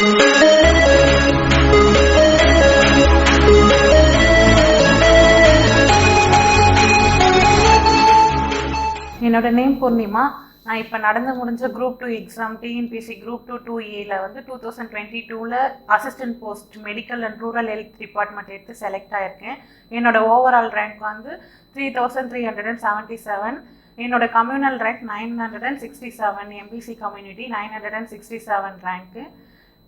என்னோட நேம் பூர்ணிமா. நான் இப்போ நடந்து முடிஞ்ச group two exam TNPSC group two two ஏல வந்து டூ தௌசண்ட் டுவெண்ட்டி டூவில் assistant post medical and rural health department எடுத்து செலக்ட் ஆயிருக்கேன். என்னோட ஓவரால் ரேங்க் வந்து three thousand three hundred and seventy seven என்னோட communal rank nine hundred and sixty seven MBC community nine hundred and sixty seven rank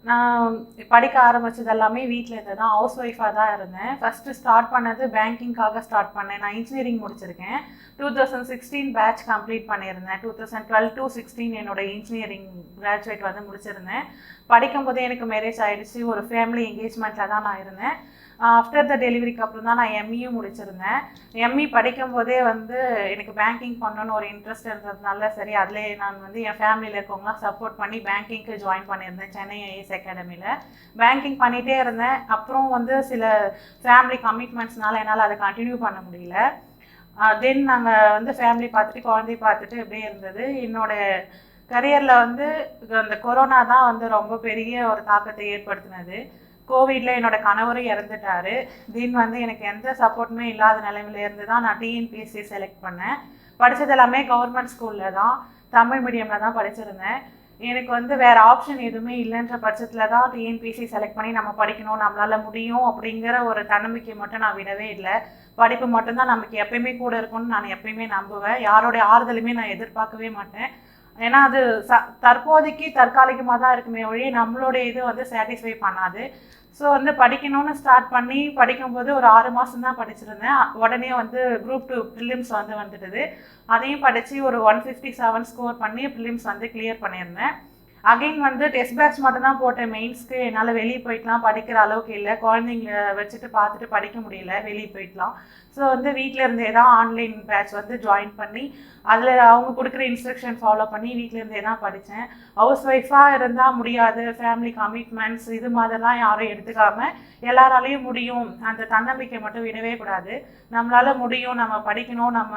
நான் படிக்க ஆரம்பித்தது எல்லாமே வீட்டில் இருந்து தான் ஹவுஸ் ஒய்ஃபாக தான் இருந்தேன். ஃபஸ்ட்டு ஸ்டார்ட் பண்ணது பேங்கிங்காக ஸ்டார்ட் பண்ணேன். நான் இன்ஜினியரிங் முடிச்சிருக்கேன். Two thousand sixteen batch complete பண்ணியிருந்தேன். Two thousand twelve to sixteen என்னோட இன்ஜினியரிங் கிராஜுவேட் வந்து முடிச்சிருந்தேன். படிக்கும் போதே எனக்கு மேரேஜ் ஆகிடுச்சு ஒரு ஃபேமிலி என்கேஜ்மெண்ட்டில் தான் நான் இருந்தேன். ஆஃப்டர் த டெலிவரிக்கு அப்புறம் தான் நான் எம்இயும் முடிச்சிருந்தேன். எம்இ படிக்கும்போதே வந்து எனக்கு பேங்கிங் பண்ணணும்னு ஒரு இன்ட்ரெஸ்ட் இருந்ததுனால சரி அதிலே நான் வந்து என் ஃபேமிலியில் இருக்கவங்களாம் சப்போர்ட் பண்ணி பேங்கிங்க்கு ஜாயின் பண்ணியிருந்தேன். சென்னை ஐஎஸ் அகாடமியில் பேங்கிங் பண்ணிகிட்டே இருந்தேன். அப்புறம் வந்து சில ஃபேமிலி கமிட்மெண்ட்ஸ்னால என்னால் அதை கண்டினியூ பண்ண முடியல. தென் நாங்கள் வந்து ஃபேமிலி பார்த்துட்டு குழந்தைய பார்த்துட்டு இப்படியே இருந்தது. என்னோட கரியரில் வந்து அந்த கொரோனா தான் வந்து ரொம்ப பெரிய ஒரு தாக்கத்தை ஏற்படுத்தினது. கோவிட்ல என்னோட கணவரும் இறந்துட்டாரு. தென் வந்து எனக்கு எந்த சப்போர்ட்டுமே இல்லாத நிலைமையில இருந்து தான் நான் டிஎன்பிஎஸ்சி செலக்ட் பண்ணேன். படித்தது எல்லாமே கவர்மெண்ட் ஸ்கூலில் தான். தமிழ் மீடியமில் தான் படிச்சிருந்தேன். எனக்கு வந்து வேற ஆப்ஷன் எதுவுமே இல்லைன்ற பட்சத்தில் தான் டிஎன்பிஎஸ்சி செலக்ட் பண்ணி நம்ம படிக்கணும் நம்மளால முடியும் அப்படிங்கிற ஒரு தன்னம்பிக்கை மட்டும் நான் விடவே இல்லை. படிப்பு மட்டும்தான் நமக்கு எப்பயுமே கூட இருக்கும்னு நான் எப்பயுமே நம்புவேன். யாரோடைய ஆறுதலுமே நான் எதிர்பார்க்கவே மாட்டேன். ஏன்னா அது ச தற்போதைக்கு தற்காலிகமாக தான் இருக்குமே ஒழிய நம்மளுடைய இது வந்து சாட்டிஸ்ஃபை பண்ணாது. ஸோ வந்து படிக்கணும்னு ஸ்டார்ட் பண்ணி படிக்கும்போது ஒரு ஆறு மாதம் தான் படிச்சிருந்தேன். உடனே வந்து குரூப் டூ ப்ரிலிம்ஸ் வந்து வந்துடுது அதையும் படித்து ஒரு ஒன் ஃபிஃப்டி செவன் ஸ்கோர் பண்ணி ப்ரிலிம்ஸ் வந்து கிளியர் பண்ணியிருந்தேன். அகைன் வந்து டெஸ்ட் பேட்ச் மட்டும் தான் போட்டேன். மெயின்ஸ்க்கு என்னால் வெளியே போயிட்டுலாம் படிக்கிற அளவுக்கு இல்லை. குழந்தைங்கள வச்சுட்டு பார்த்துட்டு படிக்க முடியல. வெளியே போயிட்டலாம். ஸோ வந்து வீட்டில் இருந்தே தான் ஆன்லைன் பேட்ச் வந்து ஜாயின் பண்ணி அதில் அவங்க கொடுக்குற இன்ஸ்ட்ரக்ஷன் ஃபாலோ பண்ணி வீட்டில் இருந்தே தான் படித்தேன் ஹவுஸ் ஒய்ஃபாக இருந்தால் முடியாது ஃபேமிலி கமிட்மெண்ட்ஸ் இது மாதிரிலாம் யாரும் எடுத்துக்காமல் எல்லாராலையும் முடியும். அந்த தன்னம்பிக்கை மட்டும் விடவே கூடாது. நம்மளால முடியும் நம்ம படிக்கணும் நம்ம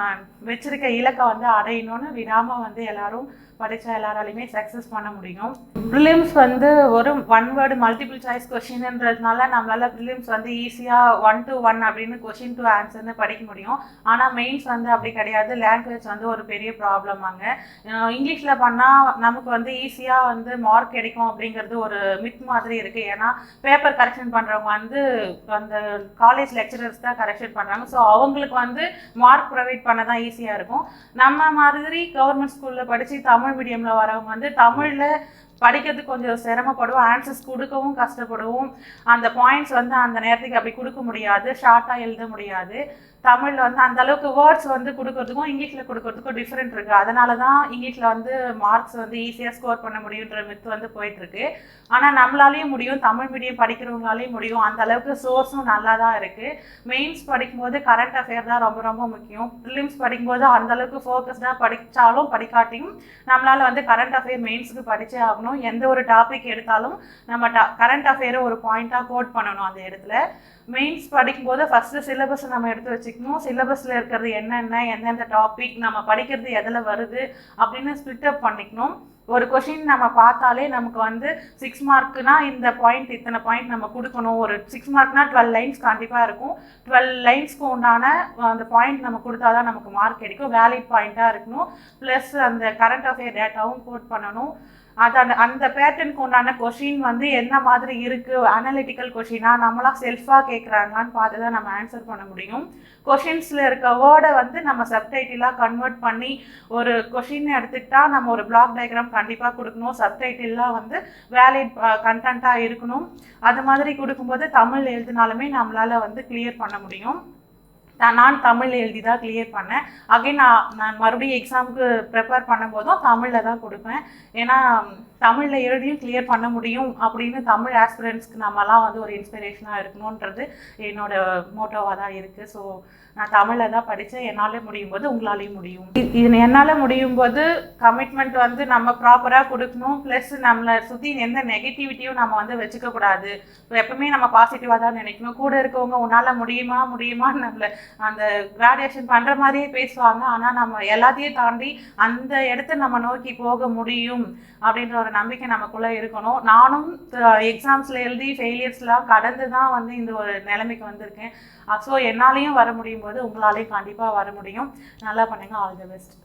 வச்சுருக்க இலக்கை வந்து அடையணும்னு விடாமல் வந்து எல்லாரும் படித்தா எல்லாராலையுமே சக்ஸஸ் பண்ண முடியும். ப்ரிலிம்ஸ் வந்து ஒரு ஒன் வேர்டு மல்டிபிள் சாய்ஸ் கொஷின்ன்றதுனால நம்மளால் ப்ரிலிம்ஸ் வந்து ஈஸியாக ஒன் டு ஒன் அப்படின்னு கொஷின் டு ஆன்சர்னு படிக்க முடியும். ஆனால் மெயின்ஸ் வந்து அப்படி கிடையாது. லாங்குவேஜ் வந்து ஒரு பெரிய ப்ராப்ளம் அங்கே இங்கிலீஷில் பண்ணால் நமக்கு வந்து ஈஸியாக வந்து மார்க் கிடைக்கும் அப்படிங்கிறது ஒரு மித் மாதிரி இருக்குது ஏன்னா பேப்பர் கரெக்ஷன் பண்ணுறவங்க வந்து அந்த காலேஜ் லெக்சரர்ஸ் தான் கரெக்ஷன் பண்ணுறாங்க ஸோ அவங்களுக்கு வந்து மார்க் ப்ரொவைட் பண்ண தான் ஈஸியாக இருக்கும். நம்ம மாதிரி கவர்மெண்ட் ஸ்கூலில் படித்து தமிழ் மீடியமில் வரவங்க வந்து தமிழில் படிக்கிறதுக்கு கொஞ்சம் சிரமப்படுவோம் ஆன்சர்ஸ் கொடுக்கவும் கஷ்டப்படுவோம். அந்த பாயிண்ட்ஸ் வந்து அந்த நேரத்துக்கு அப்படி கொடுக்க முடியாது ஷார்ட்டாக எழுத முடியாது. தமிழில் வந்து அந்த அளவுக்கு வேர்ட்ஸ் வந்து கொடுக்கறதுக்கும் இங்கிலீஷில் கொடுக்கறதுக்கும் டிஃப்ரெண்ட் இருக்குது அதனால தான் இங்கிலீஷில் வந்து மார்க்ஸ் வந்து ஈஸியாக ஸ்கோர் பண்ண முடியுன்ற மித்து வந்து போயிட்டுருக்கு. ஆனால் நம்மளாலேயும் முடியும் தமிழ் மீடியம் படிக்கிறவங்களாலேயும் முடியும். அந்த அளவுக்கு சோர்ஸும் நல்லா தான் இருக்குது மெயின்ஸ் படிக்கும்போது கரண்ட் அஃபேர் தான் ரொம்ப ரொம்ப முக்கியம். ப்ரிலிம்ஸ் படிக்கும்போது அந்த அளவுக்கு ஃபோக்கஸ்டாக படித்தாலும் படிக்காட்டியும் நம்மளால் வந்து கரண்ட் அஃபேர் மெயின்ஸுக்கு படித்தே ஆகணும். எந்த ஒரு டாபிக் எடுத்தாலும் நம்ம டா கரண்ட் அஃபேரை ஒரு பாயிண்ட்டாக கோட் பண்ணணும் அந்த இடத்துல. மெயின்ஸ் படிக்கும்போது ஃபஸ்ட்டு சிலபஸ் நம்ம எடுத்து வச்சுக்கணும் சிலபஸில் இருக்கிறது என்னென்ன எந்தெந்த டாபிக் நம்ம படிக்கிறது எதில் வருது அப்படின்னு ஸ்பிட் அப் பண்ணிக்கணும். ஒரு கொஷின் நம்ம பார்த்தாலே நமக்கு வந்து சிக்ஸ் மார்க்குனா இந்த பாயிண்ட் இத்தனை பாயிண்ட் நம்ம கொடுக்கணும். ஒரு சிக்ஸ் மார்க்னா டுவெல் லைன்ஸ் கண்டிப்பாக இருக்கும். டுவெல் லைன்ஸ்க்கு உண்டான அந்த பாயிண்ட் நம்ம கொடுத்தா தான் நமக்கு மார்க் கிடைக்கும். வேலிட் பாயிண்ட்டாக இருக்கணும். ப்ளஸ் அந்த கரண்ட் அஃபேர் டேட்டாவும் கோட் பண்ணணும். அது அந்த அந்த பேட்டர்னுக்கு உண்டான கொஷின் வந்து என்ன மாதிரி இருக்குது அனலிட்டிக்கல் கொஷினா நம்மளாம் செல்ஃபாக கேட்குறாங்களான்னு பார்த்து தான் நம்ம ஆன்சர் பண்ண முடியும். கொஷின்ஸில் இருக்க வேர்டை வந்து நம்ம சப்டைட்டிலாக கன்வெர்ட் பண்ணி ஒரு கொஷின் எடுத்துக்கிட்டால் நம்ம ஒரு பிளாக் டயக்ராம் கண்டிப்பாக கொடுக்கணும். சப்டைட்டிலாம் வந்து வேலிட் கண்டென்ட்டாக இருக்கணும். அது மாதிரி கொடுக்கும்போது தமிழ் எழுதினாலுமே நம்மளால் வந்து கிளியர் பண்ண முடியும். நான் நான் தமிழ் எழுதி தான் கிளியர் பண்ணேன். அகைன் நான் நான் மறுபடியும் எக்ஸாமுக்கு ப்ரிப்பேர் பண்ணும்போதும் தமிழில் தான் கொடுப்பேன். ஏன்னா தமிழில் எழுதியும் கிளியர் பண்ண முடியும் அப்படின்னு தமிழ் ஆஸ்பிரண்ட்ஸ்க்கு நம்மலாம் வந்து ஒரு இன்ஸ்பிரேஷனாக இருக்கணுன்றது என்னோட மோட்டோவாக தான் இருக்குது ஸோ நான் தமிழில் தான் படித்தேன் என்னால் முடியும் போது உங்களாலேயும் முடியும். இது என்னால் முடியும் போது கமிட்மெண்ட் வந்து நம்ம ப்ராப்பராக கொடுக்கணும். ப்ளஸ் நம்மளை சுற்றி எந்த நெகட்டிவிட்டியும் நம்ம வந்து வச்சுக்கக்கூடாது. எப்பவுமே நம்ம பாசிட்டிவாக தான் நினைக்கணும். கூட இருக்கவங்க உன்னால் முடியுமா? முடியுமான்னு நம்மளை அந்த கிராடுவேஷன் பண்ணுற மாதிரியே பேசுவாங்க. ஆனால் நம்ம எல்லாத்தையும் தாண்டி அந்த இடத்த நம்ம நோக்கி போக முடியும் அப்படின்ற ஒரு நம்பிக்கை நமக்குள்ளே இருக்கணும். நானும் எக்ஸாம்ஸில் எழுதி ஃபெயிலியர்ஸ்லாம் கடந்து தான் வந்து இந்த ஒரு நிலைமைக்கு வந்திருக்கேன். ஸோ என்னாலையும் வர முடியும் போது உங்களாலேயும் கண்டிப்பாக வர முடியும். நல்லா பண்ணுங்கள் ஆல் தி பெஸ்ட்